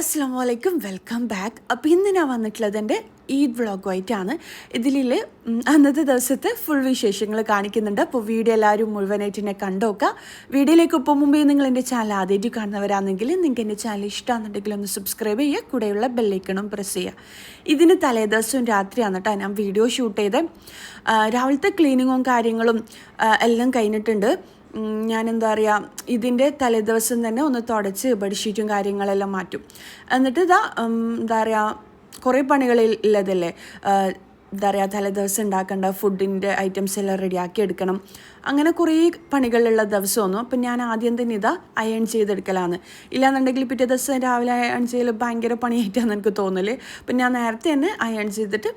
അസ്സാം വലൈക്കും welcome back. അപ്പോൾ ഇന്ന് ഞാൻ വന്നിട്ടുള്ളത് എന്റെ ഈദ് വ്ളോഗുമായിട്ടാണ്. ഇതിൽ അന്നത്തെ ദിവസത്തെ ഫുൾ വിശേഷങ്ങൾ കാണിക്കുന്നുണ്ട്. അപ്പോൾ വീഡിയോ എല്ലാവരും മുഴുവനായിട്ട് എന്നെ കണ്ടോക്കുക വീഡിയോയിലേക്ക് ഇപ്പോൾ മുമ്പേ നിങ്ങൾ എന്റെ ചാനൽ ആദ്യമായിട്ട് കാണുന്നവരാണെങ്കിൽ നിങ്ങൾക്ക് എന്റെ ചാനൽ ഇഷ്ടമാണെന്നുണ്ടെങ്കിൽ ഒന്ന് സബ്സ്ക്രൈബ് ചെയ്യുക. കൂടെയുള്ള ബെല്ലൈക്കണും പ്രസ് ചെയ്യുക. ഇതിന് തലേദിവസവും രാത്രിയാണ് കേട്ടോ ഞാൻ വീഡിയോ ഷൂട്ട് ചെയ്ത് രാവിലത്തെ ക്ലീനിങ്ങും കാര്യങ്ങളും എല്ലാം കഴിഞ്ഞിട്ടുണ്ട്. ഞാൻ എന്താ പറയുക ഇതിന്റെ തലേദിവസം തന്നെ ഒന്ന് തുടച്ച് ബെഡ്ഷീറ്റും കാര്യങ്ങളെല്ലാം മാറ്റും. എന്നിട്ട് ഇതാ എന്താ പറയുക കുറേ പണികളില്ലതല്ലേ എന്താ പറയുക തലേദിവസം ഉണ്ടാക്കേണ്ട ഫുഡിന്റെ ഐറ്റംസ് എല്ലാം റെഡിയാക്കി എടുക്കണം. അങ്ങനെ കുറേ പണികളുള്ള ദിവസം ദിവസമൊന്നും അപ്പം ഞാൻ ആദ്യം തന്നെ ഇതാ അയൺ ചെയ്തെടുക്കലാണ്. ഇല്ലാന്നുണ്ടെങ്കിൽ പിറ്റേ ദിവസം രാവിലെ അയൺ ചെയ്യൽ ഭയങ്കര പണിയായിട്ടാണ് എനിക്ക് തോന്നൽ. അപ്പം ഞാൻ നേരത്തെ തന്നെ അയൺ ചെയ്തിട്ട്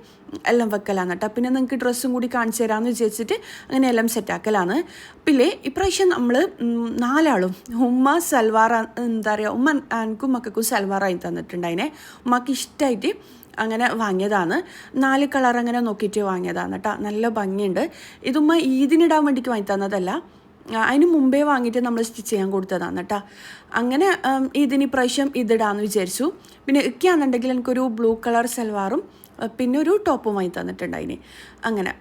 എല്ലാം വെക്കലാണ് കേട്ടോ പിന്നെ നിങ്ങൾക്ക് ഡ്രസ്സും കൂടി കാണിച്ചു തരാമെന്ന് വിചാരിച്ചിട്ട് അങ്ങനെ എല്ലാം സെറ്റാക്കലാണ് പിന്നെ ഇപ്രാവശ്യം നമ്മൾ നാലാളും ഉമ്മ സൽവാർ എന്താ പറയുക ഉമ്മ എനിക്കും മക്കൾക്കും സൽവാറായി തന്നിട്ടുണ്ടായിനെ. ഉമ്മക്ക് ഇഷ്ടമായിട്ട് അങ്ങനെ വാങ്ങിയതാണ്. നാല് കളർ അങ്ങനെ നോക്കിയിട്ട് വാങ്ങിയതാണ് കേട്ടോ നല്ല ഭംഗിയുണ്ട്. ഇതുമ്മ ഈദിനിടാൻ വേണ്ടിയിട്ട് വാങ്ങി തന്നതല്ല. അതിന് മുമ്പേ വാങ്ങിയിട്ട് നമ്മൾ സ്റ്റിച്ച് ചെയ്യാൻ കൊടുത്തതാണ് കേട്ടോ അങ്ങനെ ഇതിന് ഇപ്രാവശ്യം ഇതിടാന്ന് വിചാരിച്ചു. പിന്നെ ഒക്കെയാണെന്നുണ്ടെങ്കിൽ എനിക്കൊരു ബ്ലൂ കളർ സൽവാറും പിന്നെ ഒരു ടോപ്പും വാങ്ങി തന്നിട്ടുണ്ട് അതിന് അങ്ങനെ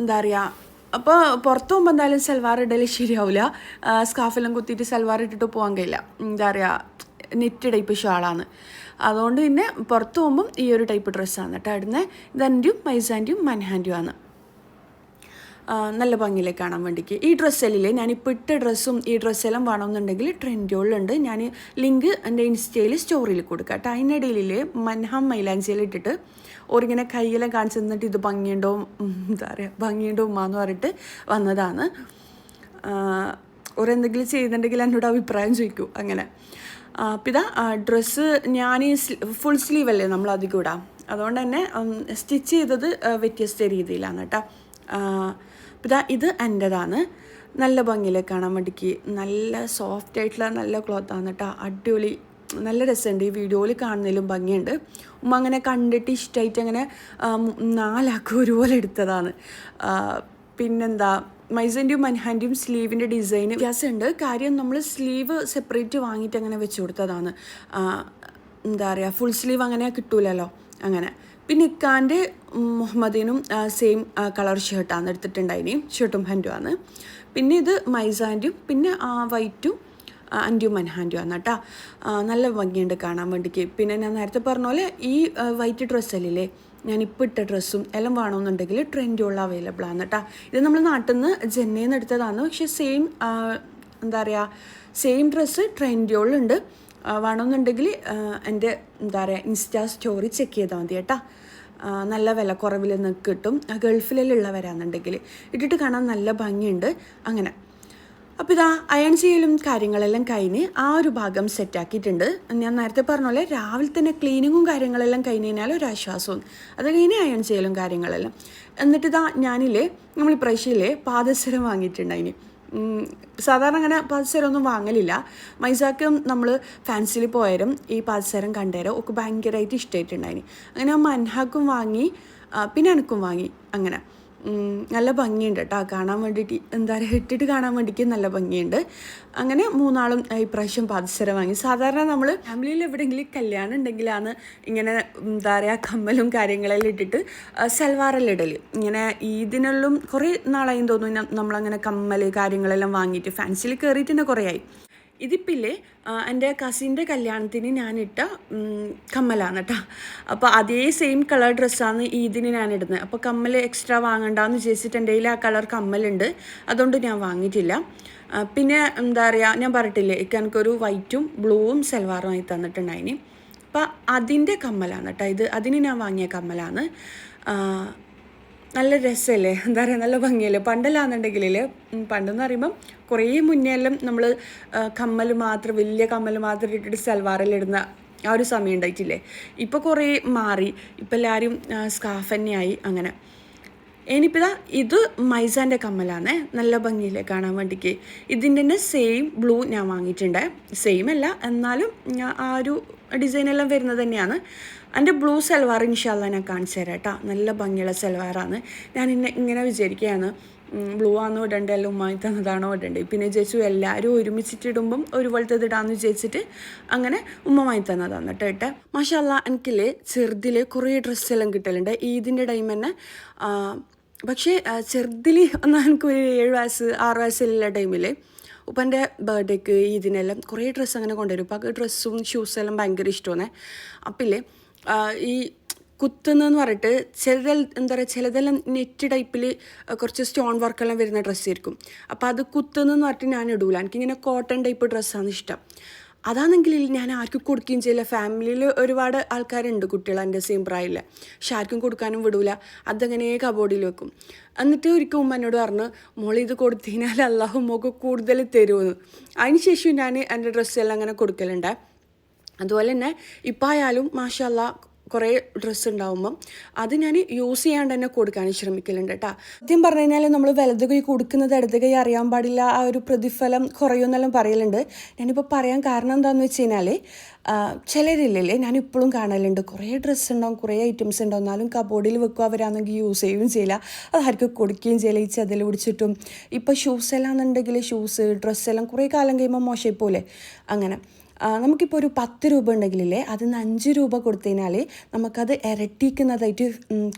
എന്താ പറയുക അപ്പോൾ പുറത്ത് പോകുമ്പോൾ എന്തായാലും സൽവാർ ഇടൽ ശരിയാവില്ല സ്കാഫെല്ലാം കുത്തിയിട്ട് സൽവാർ ഇട്ടിട്ട് പോകാൻ കഴിയില്ല. എന്താ പറയുക നെറ്റ് ടൈപ്പ് ഷാളാണ്. അതുകൊണ്ട് തന്നെ പുറത്ത് പോകുമ്പം ഈ ഒരു ടൈപ്പ് ഡ്രസ്സാണ് കേട്ടോ. ഇടുന്നത് ഇതെന്റെയും മൈസാന്റെയും മൻഹാന്റെയും ആണ്. നല്ല ഭംഗിയിലേക്ക് കാണാൻ വേണ്ടിക്ക്. ഈ ഡ്രസ്സെല്ലില്ലേ ഞാനിപ്പോൾ ഇട്ട ഡ്രസ്സും ഈ ഡ്രസ്സെല്ലാം വേണമെന്നുണ്ടെങ്കിൽ ട്രെൻഡുകളിലുണ്ട് ഞാൻ ലിങ്ക് എന്റെ ഇൻസ്റ്റയിൽ സ്റ്റോറിയിൽ കൊടുക്കാം കേട്ടോ. മൻഹാം മൈലാഞ്ചിയിൽ ഇട്ടിട്ട് ഓരിങ്ങനെ കയ്യിലെ കാണിച്ചു തന്നിട്ട് ഇത് ഭംഗിയുണ്ടോ എന്താ പറയുക ഭംഗിയുണ്ടോ ഉമ്മ എന്ന് പറഞ്ഞിട്ട് വന്നതാണ്. ഓരെന്തെങ്കിലും ചെയ്യുന്നുണ്ടെങ്കിൽ എന്നോട് അഭിപ്രായം ചോദിക്കൂ അങ്ങനെ. അപ്പം ഡ്രസ്സ് ഞാൻ ഈ ഫുൾ സ്ലീവ് അല്ലേ നമ്മൾ അധികം ഇടാം? അതുകൊണ്ട് തന്നെ സ്റ്റിച്ച് ചെയ്തത് വ്യത്യസ്ത രീതിയിലാണ് കേട്ടോ. അപ്പം ഇതാ എന്റെതാണ്. നല്ല ഭംഗിയിൽ കാണാൻ വേണ്ടിക്ക് നല്ല സോഫ്റ്റ് ആയിട്ടുള്ള നല്ല ക്ലോത്താണ് കേട്ടോ. അടിപൊളി നല്ല രസമുണ്ട്. ഈ വീഡിയോയിൽ കാണുന്നതിലും ഭംഗിയുണ്ട്. ഉമ്മ അങ്ങനെ കണ്ടിട്ട് ഇഷ്ടമായിട്ട് അങ്ങനെ നാലാക്കും ഒരുപോലെ എടുത്തതാണ്. പിന്നെന്താ മൈസന്റെയും മൻഹാന്റെയും സ്ലീവിന്റെ ഡിസൈൻ വ്യത്യാസമുണ്ട്. കാര്യം നമ്മൾ സ്ലീവ് സെപ്പറേറ്റ് വാങ്ങിയിട്ട് അങ്ങനെ വെച്ച് കൊടുത്തതാണ്. എന്താ പറയുക ഫുൾ സ്ലീവ് അങ്ങനെ കിട്ടൂലല്ലോ അങ്ങനെ. പിന്നെ ഇക്കാന്റെ മുഹമ്മദിനും സെയിം കളർ ഷർട്ടാണ് എടുത്തിട്ടുണ്ടായിനി ഷർട്ടും ഹാൻഡുമാണ് പിന്നെ ഇത് മൈസാന്റെയും പിന്നെ വൈറ്റും അന്റും മൻഹാന്റും ആണ് കേട്ടോ. നല്ല ഭംഗിയുണ്ട് കാണാൻ വേണ്ടിക്ക്. പിന്നെ ഞാൻ നേരത്തെ പറഞ്ഞ പോലെ ഈ വൈറ്റ് ഡ്രസ്സല്ലേ ഞാനിപ്പോൾ ഇട്ട ഡ്രസ്സും എല്ലാം വേണമെന്നുണ്ടെങ്കിൽ ട്രെൻഡുള്ള അവൈലബിൾ ആണ് കേട്ടോ. ഇത് നമ്മൾ നാട്ടിൽ നിന്ന് ജെന്നയിൽ നിന്ന് എടുത്തതാണ്. പക്ഷേ സെയിം എന്താ പറയുക സെയിം ഡ്രസ്സ് ട്രെൻഡുകളുണ്ട് വേണമെന്നുണ്ടെങ്കിൽ എന്റെ എന്താ പറയുക ഇൻസ്റ്റാ സ്റ്റോറി ചെക്ക് ചെയ്താൽ മതി കേട്ടോ. നല്ല വില കുറവിൽ നിന്ന് കിട്ടും ഉള്ളവരാണെന്നുണ്ടെങ്കിൽ ഇട്ടിട്ട് കാണാൻ നല്ല ഭംഗിയുണ്ട്. അങ്ങനെ. അപ്പോൾ ഇതാ അയൺ ചെയ്യലും കാര്യങ്ങളെല്ലാം കഴിഞ്ഞ് ആ ഒരു ഭാഗം സെറ്റാക്കിയിട്ടുണ്ട് ഞാൻ നേരത്തെ പറഞ്ഞ പോലെ രാവിലെ തന്നെ ക്ലീനിങ്ങും കാര്യങ്ങളെല്ലാം കഴിഞ്ഞ് കഴിഞ്ഞാൽ ഒരു ആശ്വാസവും. അത് കഴിഞ്ഞ് അയൺ ചെയ്യലും കാര്യങ്ങളെല്ലാം. എന്നിട്ട് ഇതാ ഞാനില്ലേ നമ്മൾ ഇപ്രാവശ്യമില്ലേ പാദസരം വാങ്ങിയിട്ടുണ്ട് അതിന്. സാധാരണ അങ്ങനെ പാദസരം ഒന്നും വാങ്ങലില്ല. മൈസാക്കും നമ്മൾ ഫാൻസിയിൽ പോയാലും ഈ പാദസരം കണ്ടേരം. ഒക്കെ ഭയങ്കരമായിട്ട് ഇഷ്ടമായിട്ടുണ്ടായിന് അങ്ങനെ മൻഹാക്കും വാങ്ങി പിന്നെ എനിക്കും വാങ്ങി അങ്ങനെ. നല്ല ഭംഗിയുണ്ട് കേട്ടോ. കാണാൻ വേണ്ടിയിട്ട് എന്താ പറയുക ഇട്ടിട്ട് കാണാൻ വേണ്ടിയിട്ട് നല്ല ഭംഗിയുണ്ട്. അങ്ങനെ മൂന്നാളും ഇപ്രാവശ്യം പാദസരം വാങ്ങി. സാധാരണ നമ്മൾ ഫാമിലിയിൽ എവിടെയെങ്കിലും കല്യാണം ഉണ്ടെങ്കിലാണ് ഇങ്ങനെ എന്താ പറയുക കമ്മലും കാര്യങ്ങളെല്ലാം ഇട്ടിട്ട് സൽവാറെല്ലാം ഇടൽ ഇങ്ങനെ ഇതിനെല്ലാം കുറേ നാളായി തോന്നുന്നു നമ്മളങ്ങനെ കമ്മൽ കാര്യങ്ങളെല്ലാം വാങ്ങിയിട്ട് ഫാൻസിൽ കയറിയിട്ട് തന്നെ കുറേ ആയി ഇതിപ്പില്ലേ എന്റെ കസിന്റെ കല്യാണത്തിന് ഞാനിട്ട കമ്മലാണ് കേട്ടോ അപ്പോൾ അതേ സെയിം കളർ ഡ്രസ്സാണ് ഈദിന് ഞാൻ ഇടുന്നത് അപ്പോൾ കമ്മൽ എക്സ്ട്രാ വാങ്ങണ്ടെന്ന് വിചാരിച്ചിട്ട് എന്റെ കയ്യിൽ ആ കളർ കമ്മലുണ്ട്. അതുകൊണ്ട് ഞാൻ വാങ്ങിയിട്ടില്ല. പിന്നെ എന്താ പറയുക ഞാൻ പറഞ്ഞിട്ടില്ലേ എനിക്കൊരു വൈറ്റും ബ്ലൂവും സൽവാറുമായി തന്നിട്ടുണ്ടായിന്. അപ്പോൾ അതിന്റെ കമ്മലാണ് കേട്ടോ ഇത്. അതിന് ഞാൻ വാങ്ങിയ കമ്മലാണ്. നല്ല രസമല്ലേ എന്താ പറയുക നല്ല ഭംഗിയല്ലേ? പണ്ടല്ലാന്നുണ്ടെങ്കിൽ പണ്ടെന്ന് പറയുമ്പം കുറേ മുന്നേ എല്ലാം നമ്മൾ കമ്മൽ മാത്രം വലിയ കമ്മൽ മാത്രം ഇട്ടിട്ട് സൽവാറിലിടുന്ന ആ ഒരു സമയം ഉണ്ടായിട്ടില്ലേ? ഇപ്പോൾ കുറേ മാറി. ഇപ്പം എല്ലാവരും സ്കാഫ് തന്നെയായി അങ്ങനെ. ഇനിയിപ്പോൾ ഇതാ മൈസാന്റെ കമ്മലാണ്. നല്ല ഭംഗിയില്ലേ കാണാൻ വേണ്ടിക്ക്. ഇതിന്റെ തന്നെ സെയിം ബ്ലൂ ഞാൻ വാങ്ങിയിട്ടുണ്ട്. സെയിം അല്ല എന്നാലും ആ ഒരു ഡിസൈൻ എല്ലാം വരുന്നത് തന്നെയാണ്. എന്റെ ബ്ലൂ സൽവാർ ഇൻഷാല്ല ഞാൻ കാണിച്ചു തരാം കേട്ടോ. നല്ല ഭംഗിയുള്ള സൽവാറാണ്. ഞാൻ ഇന്നെ ഇങ്ങനെ വിചാരിക്കുകയാണ്. ബ്ലൂ ആണോ ഇടണ്ടേ? അല്ല ഉമ്മായി തന്നതാണോ ഇടണ്ടേ? പിന്നെ ചേച്ചു എല്ലാവരും ഒരുമിച്ചിട്ടിടുമ്പം ഒരുപോലത്തെ ഇടാന്ന് വിചാരിച്ചിട്ട് അങ്ങനെ ഉമ്മമായി തന്നതാണ് കേട്ടോ ഏട്ടെ. മാഷല്ല എനിക്കില്ലേ ചെറുതിൽ കുറേ ഡ്രസ്സെല്ലാം കിട്ടലുണ്ട്. ഈദിന്റെ ടൈം തന്നെ പക്ഷേ ചെറുതിൽ എന്നാൽ എനിക്ക് ഒരു ഏഴ് വയസ്സ് ആറ് വയസ്സിലുള്ള ടൈമിൽ ഉപ്പന്റെ ബർത്ത്ഡേക്ക് ഇതിനെല്ലാം കുറേ ഡ്രസ്സ് അങ്ങനെ കൊണ്ടുവരും. ഉപ്പാക്ക് ഡ്രസ്സും ഷൂസെല്ലാം ഭയങ്കര ഇഷ്ടമാണ്. അപ്പില്ലേ ഈ കുത്തുന്നതെന്ന് പറഞ്ഞിട്ട് ചിലതെൽ എന്താ പറയുക ചിലതെല്ലാം നെറ്റ് ടൈപ്പിൽ കുറച്ച് സ്റ്റോൺ വർക്കെല്ലാം വരുന്ന ഡ്രസ്സായിരിക്കും. അപ്പോൾ അത് കുത്തുന്നതെന്ന് പറഞ്ഞിട്ട് ഞാൻ ഇടൂല. എനിക്കിങ്ങനെ കോട്ടൺ ടൈപ്പ് ഡ്രസ്സാണ് ഇഷ്ടം. അതാണെങ്കിൽ ഞാൻ ആർക്കും കൊടുക്കുകയും ചെയ്യില്ല. ഫാമിലിയിൽ ഒരുപാട് ആൾക്കാരുണ്ട് കുട്ടികൾ എന്റെ സെയിം പ്രായമില്ല പക്ഷെ ആർക്കും കൊടുക്കാനും വിടൂല. അതങ്ങനെ കബോർഡിൽ വെക്കും. എന്നിട്ട് ഒരിക്കൽ ഉമ്മ എന്നോട് പറഞ്ഞു മോളെ ഇത് കൊടുത്തതിനാൽ അള്ളാഹു മോക്ക് കൂടുതൽ തരുമെന്ന്. അതിന് ശേഷം ഞാൻ എന്റെ ഡ്രസ്സെല്ലാം അങ്ങനെ കൊടുക്കലുണ്ട്. അതുപോലെ തന്നെ ഇപ്പം ആയാലും മാഷല്ല കുറേ ഡ്രസ്സ് ഉണ്ടാവുമ്പം അത് ഞാൻ യൂസ് ചെയ്യാണ്ട് തന്നെ കൊടുക്കാൻ ശ്രമിക്കലുണ്ട് കേട്ടോ സത്യം പറഞ്ഞു കഴിഞ്ഞാൽ നമ്മൾ വലത് കൈ കൊടുക്കുന്നത് ഇടത് കൈ അറിയാൻ പാടില്ല ആ ഒരു പ്രതിഫലം കുറയുമെന്നെല്ലാം പറയലുണ്ട്. ഞാനിപ്പോൾ പറയാൻ കാരണം എന്താണെന്ന് വെച്ച് കഴിഞ്ഞാൽ ചിലരില്ലല്ലേ ഞാൻ ഇപ്പോഴും കാണലുണ്ട്. കുറേ ഡ്രസ്സ് ഉണ്ടാവും കുറേ ഐറ്റംസ് ഉണ്ടാവും. എന്നാലും കബോർഡിൽ വെക്കുക അവരാണെങ്കിൽ യൂസ് ചെയ്യുകയും ചെയ്യില്ല. അതാർക്കും കൊടുക്കുകയും ചെയ്യില്ല ഈ ചതിൽ പിടിച്ചിട്ടും. ഇപ്പോൾ ഷൂസ് എല്ലാം എന്നുണ്ടെങ്കിൽ ഷൂസ് ഡ്രസ്സെല്ലാം കുറേ കാലം കഴിയുമ്പോൾ മോശമായി പോലെ. അങ്ങനെ. നമുക്കിപ്പോൾ ഒരു പത്ത് രൂപ ഉണ്ടെങ്കിലേ അതിന് അഞ്ച് രൂപ കൊടുത്തതിനാൽ നമുക്കത് ഇരട്ടിക്കുന്നതായിട്ട്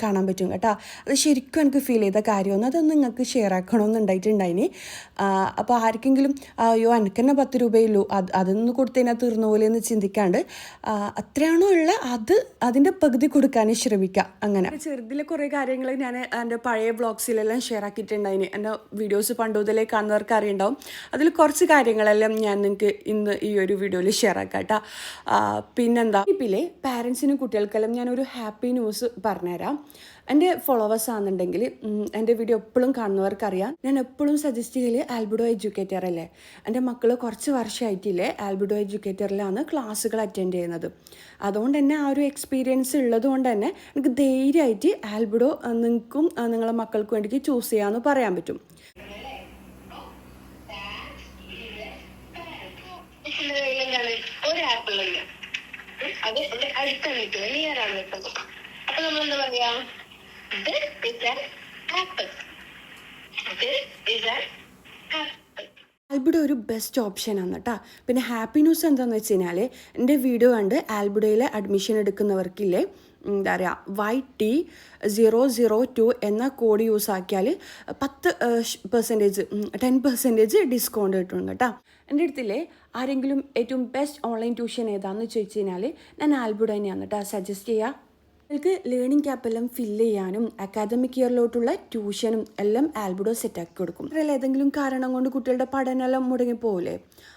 കാണാൻ പറ്റും കേട്ടോ. അത് ശരിക്കും എനിക്ക് ഫീൽ ചെയ്ത കാര്യമൊന്നും അതൊന്ന് നിങ്ങൾക്ക് ഷെയർ ആക്കണമെന്നുണ്ടായിട്ടുണ്ടായിനി അപ്പോൾ ആർക്കെങ്കിലും അയ്യോ എനിക്ക് തന്നെ പത്ത് രൂപയുള്ളൂ. അത് അതൊന്ന് കൊടുത്തതിനാൽ തീർന്നു പോലെ എന്ന് ചിന്തിക്കാണ്ട് അത്രയാണോ ഉള്ള അത് അതിന്റെ പകുതി കൊടുക്കാൻ ശ്രമിക്കുക അങ്ങനെ. ചെറുതിലെ കുറേ കാര്യങ്ങൾ ഞാൻ എന്റെ പഴയ ബ്ലോഗ്സിലെല്ലാം ഷെയർ ആക്കിയിട്ടുണ്ടായിന്. എന്റെ വീഡിയോസ് പണ്ട് മുതലേ കാണുന്നവർക്ക് അറിയുണ്ടാവും. അതിൽ കുറച്ച് കാര്യങ്ങളെല്ലാം ഞാൻ നിങ്ങൾക്ക് ഇന്ന് ഈ ഒരു വീഡിയോയിൽ ഷെയർ ആക്കാം കേട്ടോ പിന്നെന്താ? ഇപ്പിലെ പാരൻസിനും കുട്ടികൾക്കെല്ലാം ഞാനൊരു ഹാപ്പി ന്യൂസ് പറഞ്ഞുതരാം. എന്റെ ഫോളോവേഴ്സ് ആണെന്നുണ്ടെങ്കിൽ എന്റെ വീഡിയോ എപ്പോഴും കാണുന്നവർക്കറിയാം. ഞാൻ എപ്പോഴും സജസ്റ്റ് ചെയ്യൽ ആൽബിഡോ എഡ്യൂക്കേറ്റർ അല്ലേ എന്റെ മക്കൾ കുറച്ച് വർഷമായിട്ടില്ലേ ആൽബിഡോ എഡ്യൂക്കേറ്ററിലാണ് ക്ലാസ്സുകൾ അറ്റൻഡ് ചെയ്യുന്നത്. അതുകൊണ്ട് തന്നെ ആ ഒരു എക്സ്പീരിയൻസ് ഉള്ളത് കൊണ്ട് തന്നെ എനിക്ക് ധൈര്യമായിട്ട് ആൽബിഡോ നിങ്ങൾക്കും നിങ്ങളുടെ നിങ്ങളെ മക്കൾക്കും വേണ്ടിയിട്ട് ചൂസ് ചെയ്യാമെന്ന് പറയാൻ പറ്റും ഇതിന്റെ കയ്യിൽ എന്താണ് ഉണ്ട് അത് എന്റെ അടുത്താണ് നിൽക്കുന്നത് നിയർ ആണ് കിട്ടുന്നത് അപ്പൊ നമ്മൾ എന്താ പറയാ ദിസ് ഒരു ബെസ്റ്റ് ഓപ്ഷനാണ് കേട്ടോ പിന്നെ ഹാപ്പി ന്യൂസ് എന്താണെന്ന് വെച്ച് കഴിഞ്ഞാൽ എന്റെ വീഡിയോ കണ്ട് ആൽബിഡോയിൽ അഡ്മിഷൻ എടുക്കുന്നവർക്കില്ലേ എന്താ പറയുക Y T zero zero two എന്ന കോഡ് യൂസ് ആക്കിയാൽ പത്ത് പെർസെന്റേജ് ടെൻ പെർസെന്റേജ് ഡിസ്കൗണ്ട് കിട്ടും കേട്ടോ എന്റെ അടുത്തില്ലേ ആരെങ്കിലും ഏറ്റവും ബെസ്റ്റ് ഓൺലൈൻ ട്യൂഷൻ ഏതാണെന്ന് ചോദിച്ചു കഴിഞ്ഞാൽ ഞാൻ ആൽബുഡ് തന്നെയാണ് കേട്ടോ സജസ്റ്റ് ചെയ്യുക നിങ്ങൾക്ക് ലേണിംഗ് ക്യാപ്പ് എല്ലാം ഫില്ല് ചെയ്യാനും അക്കാദമിക് ഇയറിലോട്ടുള്ള ട്യൂഷനും എല്ലാം ആൽബിഡോ സെറ്റാക്കി കൊടുക്കും. അതിൽ ഏതെങ്കിലും കാരണം കൊണ്ട് കുട്ടികളുടെ പഠനമെല്ലാം മുടങ്ങിപ്പോകില്ലേ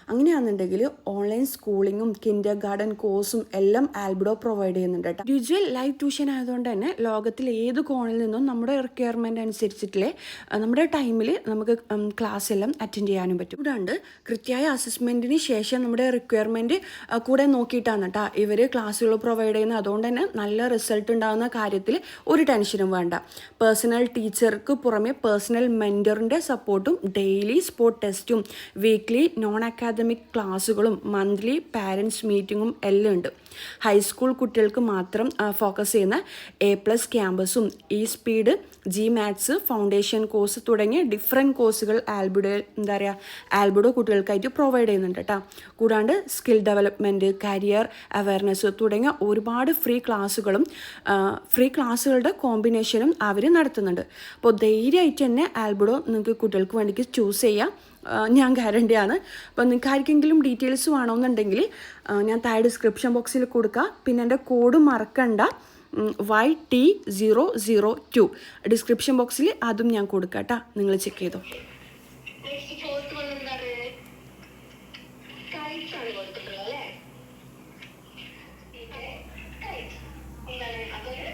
അങ്ങനെയാണെന്നുണ്ടെങ്കിൽ ഓൺലൈൻ സ്കൂളിങ്ങും കിൻഡർ ഗാർഡൻ കോഴ്സും എല്ലാം ആൽബിഡോ പ്രൊവൈഡ് ചെയ്യുന്നുണ്ട് കേട്ടോ. ഇൻഡിവിജ്വൽ ലൈവ് ട്യൂഷൻ ആയതുകൊണ്ട് തന്നെ ലോകത്തിൽ ഏത് കോണിൽ നിന്നും നമ്മുടെ റിക്വയർമെന്റ് അനുസരിച്ചിട്ടില്ലേ നമ്മുടെ ടൈമിൽ നമുക്ക് ക്ലാസ് എല്ലാം അറ്റൻഡ് ചെയ്യാനും പറ്റും. കൂടാണ്ട് കൃത്യമായ അസസ്മെന്റിന് ശേഷം നമ്മുടെ റിക്വയർമെന്റ് കൂടെ നോക്കിയിട്ടാണ് കേട്ടോ ഇവർ ക്ലാസ്സുകൾ പ്രൊവൈഡ് ചെയ്യുന്നത്. അതുകൊണ്ട് തന്നെ നല്ല റിസൾട്ട് ഉണ്ടാകുന്ന കാര്യത്തിൽ ഒരു ടെൻഷനും വേണ്ട. പേഴ്സണൽ ടീച്ചർക്ക് പുറമെ പേഴ്സണൽ മെന്ററിന്റെ സപ്പോർട്ടും ഡെയിലി സ്പോർട്ട് ടെസ്റ്റും വീക്ക്ലി നോൺ അക്കാദമിക് ക്ലാസ്സുകളും മന്ത്ലി പാരൻസ് മീറ്റിങ്ങും എല്ലാം ഉണ്ട്. ഹൈസ്കൂൾ കുട്ടികൾക്ക് മാത്രം ഫോക്കസ് ചെയ്യുന്ന A plus ക്യാമ്പസും E speed G maths foundation course തുടങ്ങിയ ഡിഫറെന്റ് കോഴ്സുകൾ ആൽബിഡോ എന്താ പറയുക ആൽബിഡോ കുട്ടികൾക്കായിട്ട് പ്രൊവൈഡ് ചെയ്യുന്നുണ്ട് കേട്ടോ കൂടാണ്ട് സ്കിൽ ഡെവലപ്മെന്റ് കരിയർ അവയർനെസ് തുടങ്ങിയ ഒരുപാട് ഫ്രീ ക്ലാസ്സുകളും ഫ്രീ ക്ലാസ്സുകളുടെ കോമ്പിനേഷനും അവർ നടത്തുന്നുണ്ട്. അപ്പോൾ ധൈര്യമായിട്ട് തന്നെ ആൽബഡോ നിങ്ങൾക്ക് കുട്ടികൾക്ക് വേണ്ടിയിട്ട് ചൂസ് ചെയ്യാം. ഞാൻ ഗ്യാരണ്ടിയാണ് അപ്പോൾ നിങ്ങൾക്ക് ആർക്കെങ്കിലും ഡീറ്റെയിൽസ് വേണമെന്നുണ്ടെങ്കിൽ ഞാൻ താഴെ ഡിസ്ക്രിപ്ഷൻ ബോക്സിൽ കൊടുക്കാം. പിന്നെ എന്റെ കോഡ് മറക്കണ്ട. Y T zero zero two description ബോക്സിൽ അതും ഞാൻ കൊടുക്കാം കേട്ടോ. നിങ്ങൾ ചെക്ക് ചെയ്തോ. കൊടുത്തിട്ടുള്ളത് അല്ലേ ഇത് കൈറ്റ് അതൊരു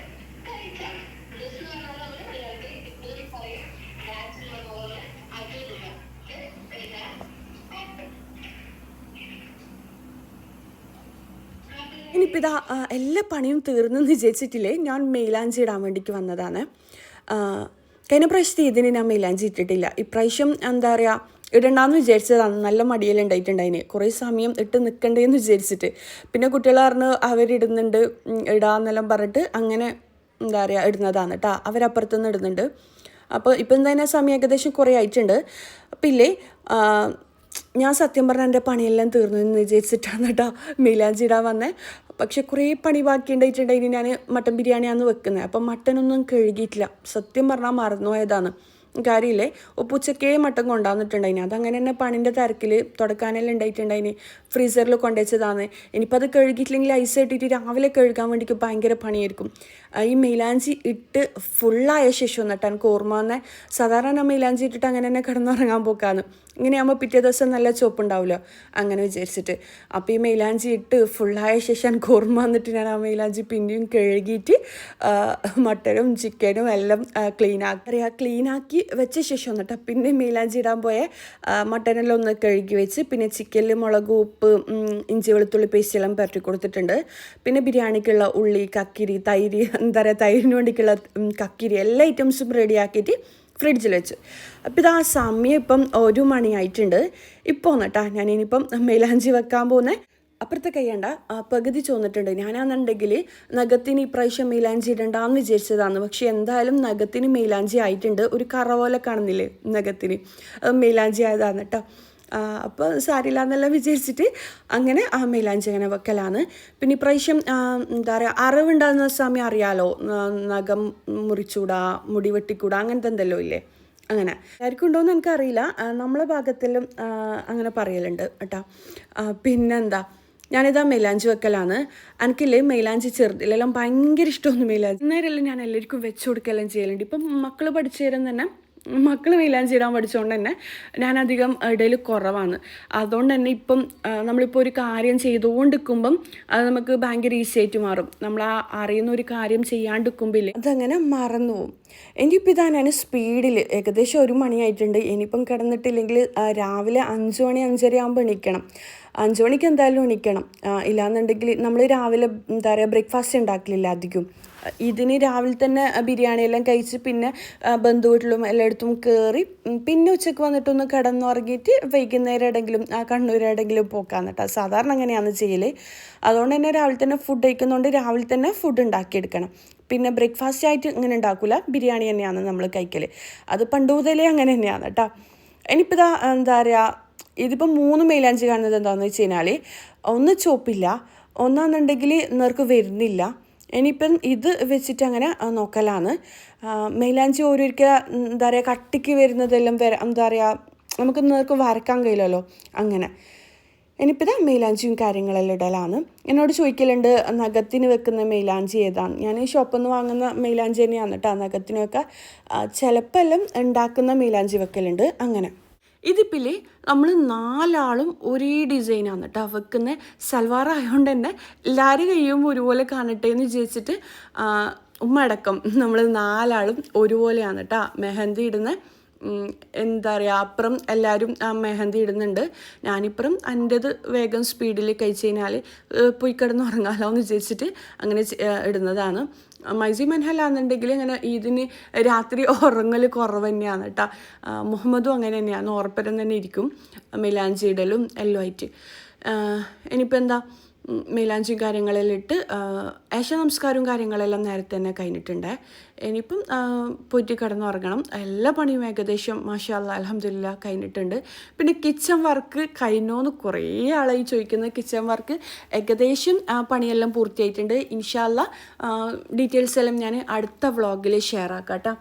കൈറ്റ് ആണ് ദിസ് എന്ന് എല്ലാ പണിയും തീർന്നെന്ന് വിചാരിച്ചിട്ടില്ലേ? ഞാൻ മെയിലാഞ്ചി ഇടാൻ വേണ്ടിക്ക് വന്നതാണ്. കഴിഞ്ഞ പ്രാവശ്യത്തെ ഇതിന് ഞാൻ മെയിലാഞ്ചി ഇട്ടിട്ടില്ല. ഇപ്രാവശ്യം എന്താ പറയുക ഇടണ്ടെന്ന് വിചാരിച്ചതാണ്. നല്ല മടിയെല്ലാം കുറേ സമയം ഇട്ട് നിൽക്കണ്ടേന്ന് വിചാരിച്ചിട്ട്. പിന്നെ കുട്ടികൾ പറഞ്ഞ് അവരിടുന്നുണ്ട് ഇടാന്നെല്ലാം പറഞ്ഞിട്ട് അങ്ങനെ എന്താ പറയുക ഇടുന്നതാണ് കേട്ടോ അവരപ്പുറത്തുനിന്ന് ഇടുന്നുണ്ട്. അപ്പോൾ ഇപ്പം തന്നെ സമയം ഏകദേശം കുറേ ആയിട്ടുണ്ട്. അപ്പം ഇല്ലേ ഞാൻ സത്യം പറഞ്ഞാൽ എന്റെ പണിയെല്ലാം തീർന്നു എന്ന് വിചാരിച്ചിട്ടാണ് കേട്ടോ മീലാഞ്ചിടാൻ വന്നത് പക്ഷെ കുറേ പണി ബാക്കി ഉണ്ടായിട്ടുണ്ടെങ്കിൽ ഞാൻ മട്ടൻ ബിരിയാണിയാണ് വെക്കുന്നത് അപ്പം മട്ടനൊന്നും കഴുകിയിട്ടില്ല. സത്യം പറഞ്ഞാൽ മറന്നുപോയതാണ്. കാര്യമില്ലേ? ഉപ്പുച്ചക്കേ മട്ടൻ കൊണ്ടുവന്നിട്ടുണ്ടായിന്. അതങ്ങനെ തന്നെ പണിന്റെ തിരക്കിൽ തുടക്കാനെല്ലാം ഉണ്ടായിട്ടുണ്ടായിന്. ഫ്രീസറിൽ കൊണ്ടുവച്ചതാണ് ഇനിയിപ്പോൾ അത് കഴുകിയിട്ടില്ലെങ്കിൽ ഐസ് ഇട്ടിട്ട് രാവിലെ കഴുകാൻ വേണ്ടിക്ക് ഭയങ്കര പണിയായിരിക്കും. ഈ മെയിലാഞ്ചി ഇട്ട് ഫുള്ളായ ശേഷം എന്നിട്ട് എനിക്ക് ഓർമ്മ സാധാരണ മെയിലാഞ്ചി ഇട്ടിട്ട് അങ്ങനെ തന്നെ കിടന്നുറങ്ങാൻ പോക്കാന്ന്. ഇങ്ങനെയാകുമ്പോൾ പിറ്റേ ദിവസം നല്ല ചുവപ്പുണ്ടാവില്ല അങ്ങനെ വിചാരിച്ചിട്ട്. അപ്പോൾ ഈ മെയിലാഞ്ചി ഇട്ട് ഫുള്ളായ ശേഷം ഓർമ്മ വന്നിട്ട് ഞാൻ ആ മെയിലാഞ്ചി പിന്നെയും കഴുകിയിട്ട് മട്ടനും ചിക്കനും എല്ലാം ക്ലീൻ ആക്കി. അറിയാം ക്ലീൻ ആക്കി വെച്ച ശേഷം എന്നിട്ട് പിന്നെ മെയിലാഞ്ചി ഇടാൻ പോയ. മട്ടനെല്ലാം ഒന്ന് കഴുകി വെച്ച് പിന്നെ ചിക്കനിൽ മുളക് ഉപ്പ് ഇഞ്ചി വെളുത്തുള്ളി പേസ്റ്റെല്ലാം എല്ലാം കൊടുത്തിട്ടുണ്ട്. പിന്നെ ബിരിയാണിക്കുള്ള ഉള്ളി കക്കിരി തൈര് എന്താ പറയുക തൈരിന് വേണ്ടിക്കുള്ള കക്കിരി എല്ലാ ഐറ്റംസും റെഡിയാക്കിയിട്ട് ഫ്രിഡ്ജിൽ വെച്ച്. അപ്പം ഇത് ആ സമയം ഇപ്പം ഒരു മണിയായിട്ടുണ്ട്. ഇപ്പോൾ വന്നിട്ടാ ഞാൻ ഇനിയിപ്പം മെയിലാഞ്ചി വെക്കാൻ പോകുന്നത് അപ്പുറത്തെ കൈയണ്ട പകുതി ചോന്നിട്ടുണ്ട് ഞാനാണെന്നുണ്ടെങ്കിൽ നഖത്തിന് ഇപ്രാവശ്യം മെയിലാഞ്ചി ഇടണ്ടാന്ന് വിചാരിച്ചതാണ്. പക്ഷേ എന്തായാലും നഖത്തിന് മെയിലാഞ്ചി ആയിട്ടുണ്ട്. ഒരു കറ പോലെ കാണുന്നില്ലേ നഖത്തിന്? അത് മെയിലാഞ്ചി ആയതാണ് കേട്ടോ. അപ്പോൾ സാരില്ല എന്നെല്ലാം വിചാരിച്ചിട്ട് അങ്ങനെ ആ മെയിലാഞ്ചി അങ്ങനെ വെക്കലാണ്. പിന്നെ ഇപ്രാവശ്യം എന്താ പറയുക അറിവുണ്ടാകുന്ന സമയം അറിയാലോ? നഖം മുറിച്ചൂടാ മുടി വെട്ടിക്കൂടാ അങ്ങനത്തെ എന്തെല്ലോ ഇല്ലേ? അങ്ങനെ. ആർക്കും ഉണ്ടോയെന്ന് എനിക്കറിയില്ല. നമ്മളെ ഭാഗത്തിലും അങ്ങനെ പറയലുണ്ട് കേട്ടോ. പിന്നെന്താ? ഞാനിതാ മെയിലാഞ്ചി വെക്കലാണ്. എനിക്കില്ലേ മെയിലാഞ്ചി ചെറുതിലെല്ലാം ഭയങ്കര ഇഷ്ടമൊന്നും മെയിലാഞ്ചി നേരെല്ലാം ഞാൻ എല്ലാവർക്കും വെച്ച് കൊടുക്കുകയെല്ലാം ചെയ്യലുണ്ട്. ഇപ്പം മക്കൾ പഠിച്ചു തന്നെ മക്കൾ മെയിലാഞ്ചി ഇടാൻ പഠിച്ചുകൊണ്ട് തന്നെ ഞാൻ അധികം ഇടയിൽ കുറവാണ്. അതുകൊണ്ട് തന്നെ ഇപ്പം നമ്മളിപ്പോൾ ഒരു കാര്യം ചെയ്തുകൊണ്ടിരിക്കുമ്പം അത് നമുക്ക് ഭയങ്കര ഈസി ആയിട്ട് മാറും. നമ്മൾ ആ അറിയുന്ന ഒരു കാര്യം ചെയ്യാണ്ടിരിക്കുമ്പോൾ അതങ്ങനെ മറന്നു പോകും എനിക്കിപ്പോൾ ഇതാ ഞാൻ സ്പീഡിൽ ഏകദേശം ഒരു മണിയായിട്ടുണ്ട്. ഇനിയിപ്പം കിടന്നിട്ടില്ലെങ്കിൽ രാവിലെ അഞ്ച് മണി അഞ്ചര ആകുമ്പോൾ എണീക്കണം. അഞ്ച് മണിക്ക് എന്തായാലും എണീക്കണം. ഇല്ലാന്നുണ്ടെങ്കിൽ നമ്മൾ രാവിലെ എന്താ പറയുക ബ്രേക്ക്ഫാസ്റ്റ് ഉണ്ടാക്കില്ല അധികം. ഇതിന് രാവിലെ തന്നെ ബിരിയാണി എല്ലാം കഴിച്ച് പിന്നെ ബന്ധു വീട്ടിലും എല്ലായിടത്തും കയറി പിന്നെ ഉച്ചയ്ക്ക് വന്നിട്ടൊന്ന് കിടന്നുറങ്ങിയിട്ട് വൈകുന്നേരം എവിടെങ്കിലും കണ്ണൂർ എവിടെയെങ്കിലും പോക്കാന്ന് കേട്ടോ. സാധാരണ അങ്ങനെയാണ് ചെയ്യൽ അതുകൊണ്ട് തന്നെ രാവിലെ തന്നെ ഫുഡ് കഴിക്കുന്നതുകൊണ്ട് രാവിലെ തന്നെ ഫുഡ് ഉണ്ടാക്കിയെടുക്കണം. പിന്നെ ബ്രേക്ക്ഫാസ്റ്റ് ആയിട്ട് ഇങ്ങനെ ഉണ്ടാക്കില്ല ബിരിയാണി തന്നെയാണ് നമ്മൾ കഴിക്കൽ അത് പണ്ട് മുതലേ അങ്ങനെ തന്നെയാണ് കേട്ടോ. ഇനിയിപ്പോൾ ഇതാ എന്താ പറയുക ഇതിപ്പോൾ മൂന്ന് മെയിലാഞ്ച് കാണുന്നത് എന്താണെന്ന് വെച്ച് കഴിഞ്ഞാൽ ഒന്ന് ചോപ്പില്ല ഒന്നാണെന്നുണ്ടെങ്കിൽ നേർക്ക് വരുന്നില്ല. ഇനിയിപ്പം ഇത് വെച്ചിട്ട് അങ്ങനെ നോക്കലാണ്. മെയിലാഞ്ചി മൈലാഞ്ചി ഓരോരിക്കൽ എന്താ പറയുക കട്ടിക്ക് വരുന്നതെല്ലാം വര എന്താ പറയുക നമുക്ക് നേർക്ക് വരക്കാൻ കഴിയില്ലല്ലോ അങ്ങനെ. ഇനിയിപ്പോൾ ഇതാ മെയിലാഞ്ചിയും കാര്യങ്ങളെല്ലാം ഇടലാണ്. എന്നോട് ചോദിക്കലുണ്ട് നഖത്തിന് വെക്കുന്ന മെയിലാഞ്ചി ഏതാണ്? ഞാൻ ഈ ഷോപ്പിൽ നിന്ന് വാങ്ങുന്ന മെയിലാഞ്ചി തന്നെയാണ് കേട്ടോ നഖത്തിനൊക്കെ ചിലപ്പോൾ എല്ലാം ഉണ്ടാക്കുന്ന മെയിലാഞ്ചി വെക്കലുണ്ട് അങ്ങനെ. ഇതിപ്പില്ലേ നമ്മൾ നാലാളും ഒരേ ഡിസൈനാണ് കേട്ടോ വെക്കുന്ന. സൽവാർ ആയതുകൊണ്ട് തന്നെ എല്ലാവരും കഴിയുമ്പോൾ ഒരുപോലെ കാണട്ടെ എന്ന് വിചാരിച്ചിട്ട് ഉമ്മടക്കം നമ്മൾ നാലാളും ഒരുപോലെയാണ് കേട്ടോ മെഹന്തി ഇടുന്ന. എന്താ പറയുക അപ്പുറം എല്ലാവരും ആ മെഹന്തി ഇടുന്നുണ്ട്. ഞാനിപ്പുറം എന്റെത് വേഗം സ്പീഡിൽ കഴിച്ച് കഴിഞ്ഞാൽ പോയി കിടന്ന് ഉറങ്ങാലോ എന്ന് വിചാരിച്ചിട്ട് അങ്ങനെ ഇടുന്നതാണ്. മൈസി മൻഹലാന്നുണ്ടെങ്കിൽ ഇങ്ങനെ ഇതിന് രാത്രി ഉറങ്ങൽ കുറവ് തന്നെയാണ് കേട്ടോ മുഹമ്മദും അങ്ങനെ തന്നെയാണ് ഉറപ്പരം തന്നെ ഇരിക്കും. മെലാഞ്ചി ഇടലും എല്ലാം ആയിട്ട്. ഇനിയിപ്പോൾ എന്താ? ഉം, കാര്യങ്ങളിലിട്ട് ഏശ നമസ്കാരവും കാര്യങ്ങളെല്ലാം നേരത്തെ തന്നെ കഴിഞ്ഞിട്ടുണ്ട്. ഇനിയിപ്പം പൊറ്റി പോയിട്ട് കിടന്നുറങ്ങണം. എല്ലാ പണിയും ഏകദേശം മാഷാല്ല അലഹമില്ല കഴിഞ്ഞിട്ടുണ്ട്. പിന്നെ കിച്ചൺ വർക്ക് കഴിഞ്ഞോന്ന് കുറേ ആളായി ചോദിക്കുന്നത് കിച്ചൺ വർക്ക് ഏകദേശം പണിയെല്ലാം പൂർത്തിയായിട്ടുണ്ട്. ഇൻഷാല്ല ഡീറ്റെയിൽസ് എല്ലാം ഞാൻ അടുത്ത വ്ളോഗിൽ ഷെയർ ആക്കാം കേട്ടോ.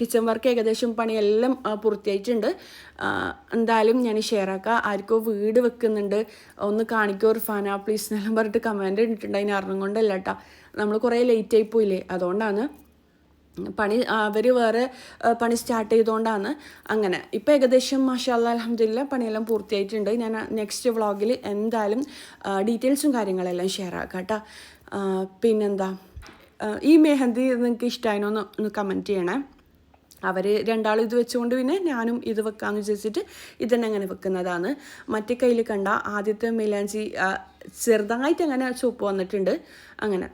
കിച്ചൺ വർക്ക് ഏകദേശം പണിയെല്ലാം പൂർത്തിയായിട്ടുണ്ട്. എന്തായാലും ഞാൻ ഷെയർ ആക്കാം ആർക്കോ വീട് വെക്കുന്നുണ്ട്. ഒന്ന് കാണിക്കോ റിഫാന പ്ലീസ് എന്നെല്ലാം പറഞ്ഞിട്ട് കമന്റ് ഇട്ടിട്ടുണ്ട്. അതിന് അറിഞ്ഞും കൊണ്ടല്ല കേട്ടോ നമ്മൾ കുറേ ലേറ്റ് ആയി പോയില്ലേ? അതുകൊണ്ടാണ്. പണി അവർ വേറെ പണി സ്റ്റാർട്ട് ചെയ്തുകൊണ്ടാണ് അങ്ങനെ ഇപ്പോൾ ഏകദേശം മാഷാല്ല അലഹമില്ല പണിയെല്ലാം പൂർത്തിയായിട്ടുണ്ട്. ഞാൻ നെക്സ്റ്റ് വ്ളോഗിൽ എന്തായാലും ഡീറ്റെയിൽസും കാര്യങ്ങളെല്ലാം ഷെയർ ആക്കാം കേട്ടോ പിന്നെന്താ? ഈ മെഹന്തി നിങ്ങൾക്ക് ഇഷ്ടമായിനോ എന്ന് ഒന്ന് കമന്റ് ചെയ്യണേ. അവർ രണ്ടാളും ഇത് വെച്ചുകൊണ്ട് പിന്നെ ഞാനും ഇത് വെക്കാമെന്ന് വിചാരിച്ചിട്ട് ഇതന്നെ അങ്ങനെ വെക്കുന്നതാണ്. മറ്റേ കയ്യിൽ കണ്ട ആദ്യത്തെ മെലാഞ്ചി ചെറുതായിട്ട് അങ്ങനെ ചുവപ്പ് വന്നിട്ടുണ്ട്. അങ്ങനെ.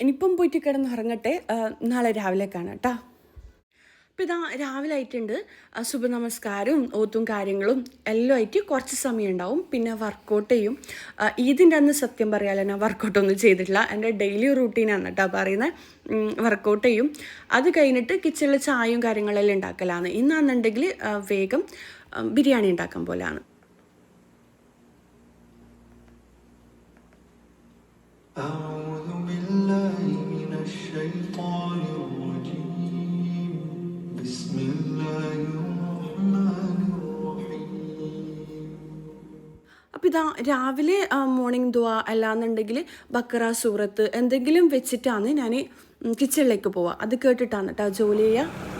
ഇനിയിപ്പം പോയിട്ട് കിടന്ന് ഉറങ്ങട്ടെ. നാളെ രാവിലെ കാണാം കേട്ടോ ഇപ്പം ഇതാ രാവിലെ ആയിട്ടുണ്ട്. ശുഭനമസ്കാരവും ഓത്തും കാര്യങ്ങളും എല്ലാം ആയിട്ട് കുറച്ച് സമയം ഉണ്ടാവും. പിന്നെ വർക്കൗട്ട് ചെയ്യും. ഇതിന്റെ അന്ന് സത്യം പറയാൻ തന്നെ വർക്കൗട്ടൊന്നും ചെയ്തിട്ടില്ല. എന്റെ ഡെയിലി റൂട്ടീനാണ് കേട്ടോ പറയുന്നത്. വർക്കൗട്ട് ചെയ്യും. അത് കഴിഞ്ഞിട്ട് കിച്ചണിൽ ചായയും കാര്യങ്ങളെല്ലാം ഉണ്ടാക്കലാണ്. ഇന്നാണെന്നുണ്ടെങ്കിൽ വേഗം ബിരിയാണി ഉണ്ടാക്കാൻ പോലെയാണ് Oh അപ്പോൾ ഇതാ രാവിലെ മോർണിംഗ് ദുവ അല്ലാന്നുണ്ടെങ്കിൽ ബക്കറ സൂറത്ത് എന്തെങ്കിലും വെച്ചിട്ടാണ് ഞാൻ കിച്ചണിലേക്ക് പോവുക അത് കേട്ടിട്ടാണ് കേട്ടോ ജോലി ചെയ്യുക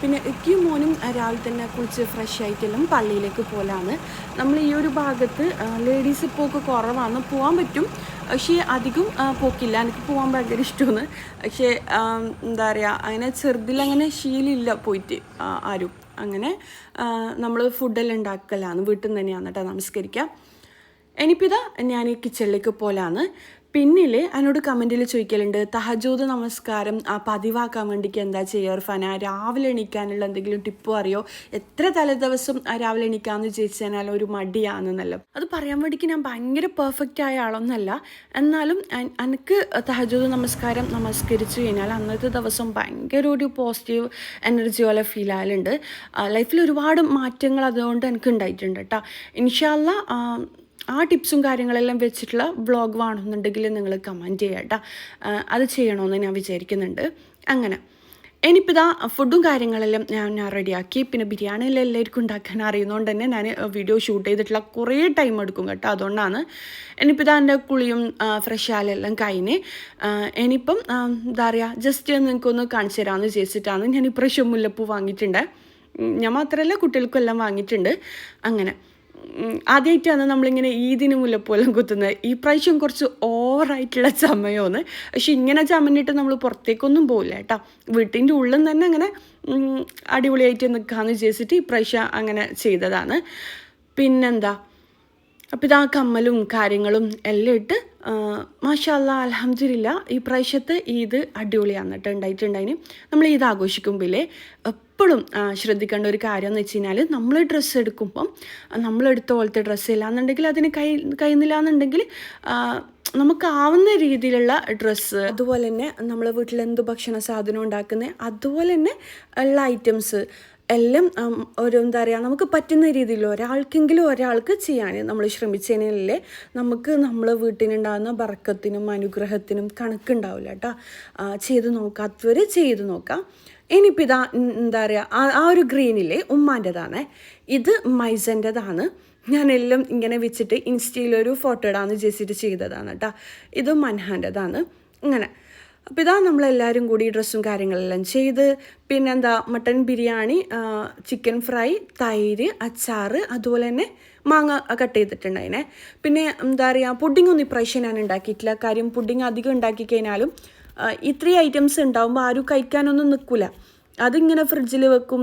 പിന്നെ ഇക്കും മോനും രാവിലെ തന്നെ കുളിച്ച് ഫ്രഷ് ആയിട്ടെല്ലാം പള്ളിയിലേക്ക് പോലാണ്. നമ്മൾ ഈ ഒരു ഭാഗത്ത് ലേഡീസ് പോക്ക് കുറവാണ്. പോകാൻ പറ്റും. പക്ഷേ അധികം പോക്കില്ല. എനിക്ക് പോകാൻ ഭയങ്കര ഇഷ്ടമാണ്. പക്ഷേ എന്താ പറയുക അങ്ങനെ ചെറുതിലങ്ങനെ ശീലമില്ല പോയിട്ട് ആരും. അങ്ങനെ നമ്മൾ ഫുഡെല്ലാം ഉണ്ടാക്കലാണ്. വീട്ടിൽ നിന്ന് തന്നെയാണ് കേട്ടോ നമസ്കരിക്കുക. എനിപ്പിതാ ഞാൻ കിച്ചണിലേക്ക് പോലാണ്. പിന്നിൽ എന്നോട് കമന്റിൽ ചോദിക്കലുണ്ട് തഹജൂദ് നമസ്കാരം പതിവാക്കാൻ വേണ്ടിക്ക് എന്താ ചെയ്യുക ഇർഫാന രാവിലെ എണീക്കാനുള്ള എന്തെങ്കിലും ടിപ്പോ അറിയോ? എത്ര തലേദിവസം രാവിലെ എണീക്കാമെന്ന് ചോദിച്ചു കഴിഞ്ഞാൽ ഒരു മടിയാണെന്നല്ലോ. അത് പറയാൻ വേണ്ടിക്ക് ഞാൻ ഭയങ്കര പെർഫെക്റ്റ് ആയ ആളൊന്നല്ല. എന്നാലും എനിക്ക് തഹജൂദ് നമസ്കാരം നമസ്കരിച്ചു കഴിഞ്ഞാൽ അന്നത്തെ ദിവസം ഭയങ്കര ഒരു പോസിറ്റീവ് എനർജി പോലെ ഫീൽ ആയാലുണ്ട് ലൈഫിൽ ഒരുപാട് മാറ്റങ്ങൾ അതുകൊണ്ട് എനിക്ക് ഉണ്ടായിട്ടുണ്ട് കേട്ടോ ഇൻഷാല്ല ആ ടിപ്സും കാര്യങ്ങളെല്ലാം വെച്ചിട്ടുള്ള വ്ളോഗ് വേണമെന്നുണ്ടെങ്കിൽ നിങ്ങൾ കമന്റ് ചെയ്യാം അത് ചെയ്യണമെന്ന് ഞാൻ വിചാരിക്കുന്നുണ്ട്. അങ്ങനെ. ഇനിയിപ്പോൾ ഇതാ ഫുഡും കാര്യങ്ങളെല്ലാം ഞാൻ ഞാൻ റെഡിയാക്കി പിന്നെ ബിരിയാണിയെല്ലാം എല്ലാവർക്കും ഉണ്ടാക്കാൻ അറിയുന്നതുകൊണ്ട് തന്നെ ഞാൻ വീഡിയോ ഷൂട്ട് ചെയ്തിട്ടുള്ള കുറേ ടൈം എടുക്കും കേട്ടോ. അതുകൊണ്ടാണ്. ഇനിയിപ്പോൾ ഇതാ എന്റെ കുളിയും ഫ്രഷ് ആലെല്ലാം കഴിഞ്ഞ് ഇനിയിപ്പം എന്താ പറയുക ജസ്റ്റ് നിങ്ങൾക്കൊന്ന് കാണിച്ചു തരാമെന്ന് വിചാരിച്ചിട്ടാണ് ഞാൻ ഇപ്രാവശ്യം മുല്ലപ്പൂ വാങ്ങിയിട്ടുണ്ട്. ഞാൻ മാത്രമല്ല കുട്ടികൾക്കും എല്ലാം വാങ്ങിയിട്ടുണ്ട്. അങ്ങനെ. ആദ്യമായിട്ടാണ് നമ്മളിങ്ങനെ ഈദിന് മുല്ലപ്പോലും കുത്തുന്നത്. ഈ പ്രാവശ്യം കുറച്ച് ഓവറായിട്ടുള്ള ചമയമാണ് പക്ഷെ ഇങ്ങനെ ചമഞ്ഞിട്ട് നമ്മൾ പുറത്തേക്കൊന്നും പോകില്ല കേട്ടോ. വീട്ടിന്റെ ഉള്ളിൽ തന്നെ അങ്ങനെ അടിപൊളിയായിട്ട് നിൽക്കാമെന്ന് വിചാരിച്ചിട്ട് ഈ പ്രാവശ്യം അങ്ങനെ ചെയ്തതാണ്. പിന്നെന്താ? അപ്പോൾ ഇതാ കമ്മലും കാര്യങ്ങളും എല്ലാം ഇട്ട് മാഷാല്ല അലഹമില്ല ഈ പ്രാവശ്യത്തെ ഈദ് അടിപൊളിയാണ് കേട്ടോ ഉണ്ടായിട്ടുണ്ടായിന്. നമ്മൾ ഈദ് ആഘോഷിക്കുമ്പോഴേ എപ്പോഴും ശ്രദ്ധിക്കേണ്ട ഒരു കാര്യം എന്ന് വെച്ച് കഴിഞ്ഞാൽ നമ്മൾ ഡ്രസ്സ് എടുക്കുമ്പം നമ്മളെടുത്ത പോലത്തെ ഡ്രസ്സ് ഇല്ലാന്നുണ്ടെങ്കിൽ അതിന് കൈ കഴിയുന്നില്ല എന്നുണ്ടെങ്കിൽ നമുക്കാവുന്ന രീതിയിലുള്ള ഡ്രസ്സ് അതുപോലെ തന്നെ നമ്മളെ വീട്ടിൽ എന്ത് ഭക്ഷണ സാധനം ഉണ്ടാക്കുന്നത് അതുപോലെ തന്നെ ഉള്ള ഐറ്റംസ് എല്ലാം ഒരു എന്താ പറയുക നമുക്ക് പറ്റുന്ന രീതിയിൽ ഒരാൾക്കെങ്കിലും ഒരാൾക്ക് ചെയ്യാൻ നമ്മൾ ശ്രമിച്ചതിനല്ലേ നമുക്ക് നമ്മളെ വീട്ടിനുണ്ടാകുന്ന ബർക്കത്തിനും അനുഗ്രഹത്തിനും കണക്കുണ്ടാവില്ല കേട്ടോ ചെയ്ത് ചെയ്ത് നോക്കാത്തവർ ചെയ്ത് നോക്കാം. ഇനിയിപ്പോൾ ഇതാ എന്താ പറയുക ആ ഒരു ഗ്രീനിലെ ഉമ്മാന്റെതാണ് ഇത് മൈസന്റെതാണ് ഞാനെല്ലാം ഇങ്ങനെ വെച്ചിട്ട് ഇൻസ്റ്റയിലൊരു ഫോട്ടോ ഇടാമെന്ന് വിചാരിച്ചിട്ട് ചെയ്തതാണ് കേട്ടോ ഇത് മൻഹാന്റെതാണ് ഇങ്ങനെ. അപ്പോൾ ഇതാ നമ്മളെല്ലാവരും കൂടി ഡ്രസ്സും കാര്യങ്ങളെല്ലാം ചെയ്ത് പിന്നെന്താ മട്ടൻ ബിരിയാണി ചിക്കൻ ഫ്രൈ തൈര് അച്ചാറ് അതുപോലെ തന്നെ മാങ്ങ കട്ട് ചെയ്തിട്ടുണ്ട് അതിനെ പിന്നെ എന്താ പറയുക പുഡിംഗ് ഒന്നും ഇപ്രാവശ്യം ഞാൻ ഉണ്ടാക്കിയിട്ടില്ല. കാര്യം പുഡിംഗ് അധികം ഉണ്ടാക്കി കഴിഞ്ഞാലും ഇത്രയും ഐറ്റംസ് ഉണ്ടാകുമ്പോൾ ആരും കഴിക്കാനൊന്നും നിൽക്കില്ല അതിങ്ങനെ ഫ്രിഡ്ജിൽ വെക്കും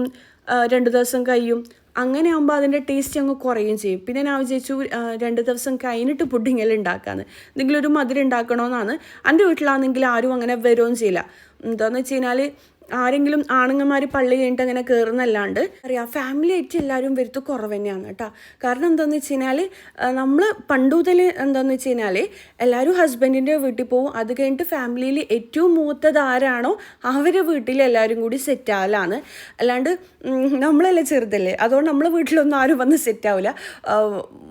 രണ്ട് ദിവസം കഴിയും. അങ്ങനെ ആകുമ്പോൾ അതിന്റെ ടേസ്റ്റ് അങ്ങ് കുറയുകയും ചെയ്യും. പിന്നെ ഞാൻ വിചാരിച്ചു രണ്ട് ദിവസം കഴിഞ്ഞിട്ട് പുഡിങ്ങൽ ഉണ്ടാക്കാന്ന്. എന്തെങ്കിലും ഒരു മധുരം ഉണ്ടാക്കണമെന്നാണ് എന്റെ വീട്ടിലാണെങ്കിൽ ആരും അങ്ങനെ വരുകയും ചെയ്യില്ല. എന്താണെന്ന് വെച്ച് കഴിഞ്ഞാൽ ആരെങ്കിലും ആണുങ്ങന്മാർ പള്ളി കഴിഞ്ഞിട്ട് അങ്ങനെ കയറുന്നല്ലാണ്ട് അറിയാം ഫാമിലി ആയിട്ട് എല്ലാവരും വരുത്ത് കുറവ് തന്നെയാണ് കേട്ടോ. കാരണം എന്താണെന്ന് വെച്ച് കഴിഞ്ഞാൽ നമ്മൾ പണ്ട് മുതൽ എന്താണെന്ന് വെച്ച് കഴിഞ്ഞാൽ എല്ലാവരും ഹസ്ബൻഡിന്റെ വീട്ടിൽ പോകും അത് കഴിഞ്ഞിട്ട് ഫാമിലിയിൽ ഏറ്റവും മൂത്തത് ആരാണോ അവരെ വീട്ടിൽ എല്ലാവരും കൂടി സെറ്റ് ആവലാണ്. അല്ലാണ്ട് നമ്മളല്ലേ ചെറുതല്ലേ? അതുകൊണ്ട് നമ്മളെ വീട്ടിലൊന്നും ആരും വന്ന് സെറ്റ് ആവില്ല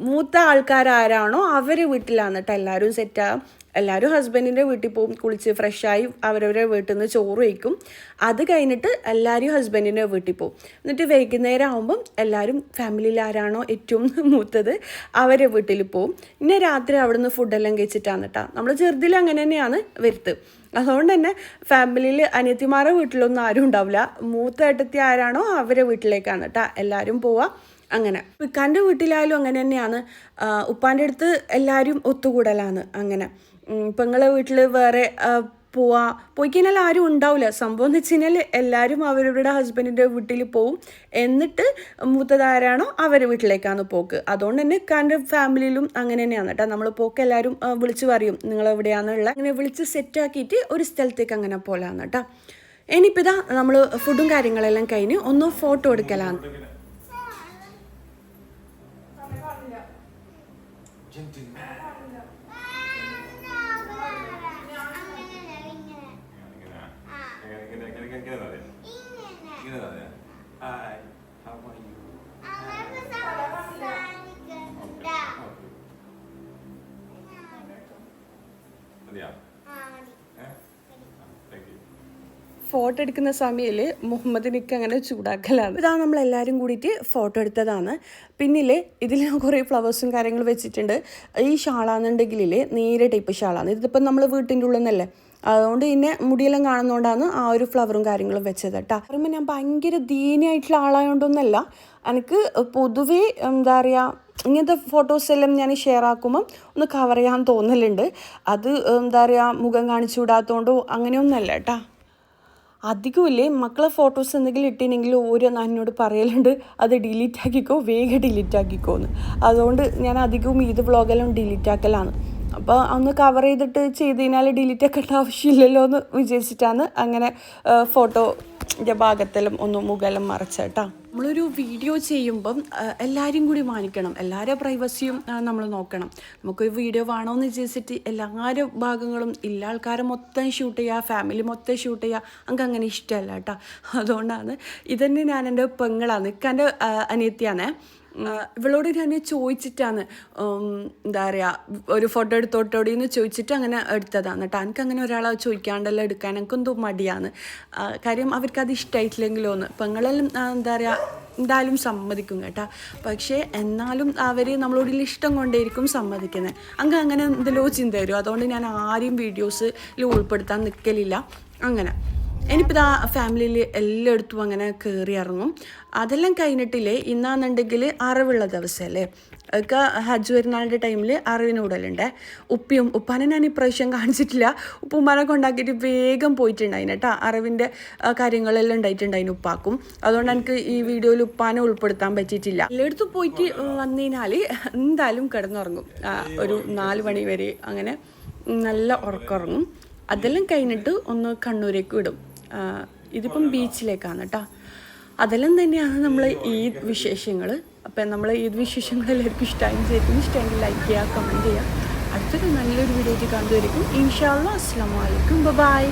മൂത്ത ആൾക്കാരാരാണോ അവരെ വീട്ടിലാണ് കേട്ടോ എല്ലാവരും സെറ്റ് ആകും എല്ലാവരും ഹസ്ബൻഡിന്റെ വീട്ടിൽ പോകും കുളിച്ച് ഫ്രഷായി അവരവരെ വീട്ടിൽ നിന്ന് ചോറ് വയ്ക്കും അത് കഴിഞ്ഞിട്ട് എല്ലാവരും ഹസ്ബൻഡിന്റെ വീട്ടിൽ പോകും. എന്നിട്ട് വൈകുന്നേരം ആകുമ്പം എല്ലാവരും ഫാമിലിയിൽ ആരാണോ ഏറ്റവും മൂത്തത് അവരെ വീട്ടിൽ പോകും. പിന്നെ രാത്രി അവിടുന്ന് ഫുഡെല്ലാം കഴിച്ചിട്ടാണ് കേട്ടോ നമ്മൾ ചെറുതിൽ അങ്ങനെ തന്നെയാണ് വരുത്ത്. അതുകൊണ്ട് തന്നെ ഫാമിലിയിൽ അനിയത്തിമാരുടെ വീട്ടിലൊന്നും ആരും ഉണ്ടാവില്ല. മൂത്ത ഏട്ടത്തി ആരാണോ അവരെ വീട്ടിലേക്കാണ് കേട്ടോ എല്ലാവരും പോവാം അങ്ങനെ. ഇക്കാന്റെ വീട്ടിലായാലും അങ്ങനെ തന്നെയാണ്. ഉപ്പാന്റെ അടുത്ത് എല്ലാവരും ഒത്തുകൂടലാണ് അങ്ങനെ. പെങ്ങളെ വീട്ടിൽ വേറെ പോവാ. പോയി കഴിഞ്ഞാൽ ആരും ഉണ്ടാവില്ല സംഭവം എന്ന് വെച്ച് കഴിഞ്ഞാൽ എല്ലാവരും അവരവരുടെ ഹസ്ബൻഡിന്റെ വീട്ടിൽ പോവും. എന്നിട്ട് മൂത്തതാരാണോ അവരുടെ വീട്ടിലേക്കാണ് പോക്ക്. അതുകൊണ്ട് തന്നെ കാന്റെ ഫാമിലിയിലും അങ്ങനെ തന്നെയാണ് കേട്ടോ. നമ്മൾ പോക്ക് എല്ലാവരും വിളിച്ച് പറയും നിങ്ങൾ എവിടെയാണെന്നുള്ള അങ്ങനെ വിളിച്ച് സെറ്റാക്കിയിട്ട് ഒരു സ്ഥലത്തേക്ക് അങ്ങനെ പോലാന്ന് കേട്ടോ. ഇനിയിപ്പോൾ ഇതാ നമ്മൾ ഫുഡും കാര്യങ്ങളെല്ലാം കഴിഞ്ഞ് ഒന്ന് ഫോട്ടോ എടുക്കലാണ് ഫോട്ടോ എടുക്കുന്ന സമയത്തിൽ മുഹമ്മദിനിക്ക് അങ്ങനെ ചൂടാക്കലാണ്. ഇതാ നമ്മൾ എല്ലാവരും കൂടിയിട്ട് ഫോട്ടോ എടുത്തതാണ്. പിന്നിൽ ഇതിൽ കുറേ ഫ്ലവേഴ്സും കാര്യങ്ങളും വെച്ചിട്ടുണ്ട്. ഈ ഷാളാണെന്നുണ്ടെങ്കിൽ നേരെ ടൈപ്പ് ഷാളാണ്. ഇതിപ്പോൾ നമ്മൾ വീട്ടിന്റെ ഉള്ളിൽ നിന്നല്ലേ അതുകൊണ്ട് പിന്നെ മുടിയെല്ലാം കാണുന്നതുകൊണ്ടാണ് ആ ഒരു ഫ്ലവറും കാര്യങ്ങളും വെച്ചത് കേട്ടോ. പറയുമ്പോൾ ഞാൻ ഭയങ്കര ദീനിയായിട്ടുള്ള ആളായതുകൊണ്ടൊന്നല്ല എനിക്ക് പൊതുവേ എന്താ പറയുക ഇങ്ങനത്തെ ഫോട്ടോസ് എല്ലാം ഞാൻ ഷെയർ ആക്കുമ്പം ഒന്ന് കവർ ചെയ്യാൻ തോന്നലുണ്ട്. അത് എന്താ പറയുക മുഖം കാണിച്ചു വിടാത്തതുകൊണ്ടോ അങ്ങനെയൊന്നുമല്ല കേട്ടാ. അധികമില്ലേ? മക്കളെ ഫോട്ടോസ് എന്തെങ്കിലും ഇട്ടിനെങ്കിൽ ഓരോ എന്നോട് പറയലുണ്ട്? അത് ഡിലീറ്റ് ആക്കിക്കോ വേഗം ഡിലീറ്റ് ആക്കിക്കോ എന്ന് അതുകൊണ്ട് ഞാൻ അധികവും ഇത് വ്ളോഗെല്ലാം ഡിലീറ്റ് ആക്കലാണ്. അപ്പോൾ ഒന്ന് കവർ ചെയ്തിട്ട് ചെയ്ത് കഴിഞ്ഞാൽ ഡിലീറ്റ് ആക്കേണ്ട ആവശ്യമില്ലല്ലോ എന്ന് വിചാരിച്ചിട്ടാണ് അങ്ങനെ ഫോട്ടോ ഭാഗത്തിലും ഒന്ന് മുകളിലും മറച്ചേട്ടാ നമ്മളൊരു വീഡിയോ ചെയ്യുമ്പം എല്ലാവരും കൂടി മാനിക്കണം. എല്ലാവരുടെ പ്രൈവസിയും നമ്മൾ നോക്കണം. നമുക്കൊരു വീഡിയോ വേണമെന്ന് വിചാരിച്ചിട്ട് എല്ലാവരും ഭാഗങ്ങളും ഇല്ല ആൾക്കാരെ മൊത്തം ഷൂട്ട് ചെയ്യുക ഫാമിലി മൊത്തം ഷൂട്ട് ചെയ്യുക നമുക്ക് അങ്ങനെ ഇഷ്ടമല്ല കേട്ടോ അതുകൊണ്ടാണ് ഇതന്നെ ഞാൻ എന്റെ പെങ്ങളാണ്. നിൽക്കാന്റെ അനിയത്തിയാണ്. ഇവളോട് ഞാൻ ചോദിച്ചിട്ടാണ് എന്താ പറയുക ഒരു ഫോട്ടോ എടുത്തോട്ടോടി എന്ന് ചോദിച്ചിട്ട് അങ്ങനെ എടുത്തതാണ് കേട്ടോ എനിക്ക് അങ്ങനെ ഒരാളെ ചോദിക്കാണ്ടെല്ലാം എടുക്കാൻ? എനിക്കെന്തോ മടിയാണ്. കാര്യം അവർക്കത് ഇഷ്ടമായിട്ടില്ലെങ്കിലോ എന്ന്. പെങ്ങളെല്ലാം എന്താ പറയുക എന്തായാലും സമ്മതിക്കും കേട്ടോ. പക്ഷേ എന്നാലും അവർ നമ്മളോട് ഇഷ്ടം കൊണ്ടേയിരിക്കും സമ്മതിക്കുന്നത് അങ്ങ് അങ്ങനെ എന്തെല്ലോ ചിന്ത വരും. അതുകൊണ്ട് ഞാൻ ആരെയും വീഡിയോസിൽ ഉൾപ്പെടുത്താൻ നിൽക്കലില്ല അങ്ങനെ. ഇനിയിപ്പോൾ ആ ഫാമിലിയിൽ എല്ലായിടത്തും അങ്ങനെ കയറി ഇറങ്ങും. അതെല്ലാം കഴിഞ്ഞിട്ടില്ലേ? ഇന്നാന്നുണ്ടെങ്കിൽ അറിവുള്ള ദിവസമല്ലേ ഒക്കെ ഹജ്ജ് പെരുന്നാളിന്റെ ടൈമിൽ അറിവിന് കൂടലുണ്ട് ഉപ്പിയും ഉപ്പാനെ ഞാൻ ഇപ്രാവശ്യം കാണിച്ചിട്ടില്ല. ഉപ്പുമ്മാനെ കൊണ്ടാക്കിയിട്ട് വേഗം പോയിട്ടുണ്ടായിന് കേട്ടോ. അറിവിന്റെ കാര്യങ്ങളെല്ലാം ഉണ്ടായിട്ടുണ്ടായിന് ഉപ്പാക്കും. അതുകൊണ്ട് എനിക്ക് ഈ വീഡിയോയിൽ ഉപ്പാനെ ഉൾപ്പെടുത്താൻ പറ്റിയിട്ടില്ല. എല്ലായിടത്തും പോയിട്ട് വന്നു കഴിഞ്ഞാൽ എന്തായാലും കിടന്നുറങ്ങും. ഒരു നാല് മണി വരെ അങ്ങനെ നല്ല ഉറക്കമുറങ്ങും. അതെല്ലാം കഴിഞ്ഞിട്ട് ഒന്ന് കണ്ണൂരേക്ക് വിടും. ഇതിപ്പം ബീച്ചിലേക്കാണ് കേട്ടോ അതെല്ലാം തന്നെയാണ് നമ്മൾ ഈദ് വിശേഷങ്ങൾ അപ്പം നമ്മൾ ഈദ് വിശേഷങ്ങൾ എല്ലാവർക്കും ഇഷ്ടമായി വിചാരിക്കും ഇഷ്ടമെങ്കിൽ ലൈക്ക് ചെയ്യുക കമന്റ് ചെയ്യുക. അടുത്തൊരു നല്ലൊരു വീഡിയോ കണ്ടുവരിക്കും ഇൻഷാല്ല അസ്സാം വലൈക്കും ബൈ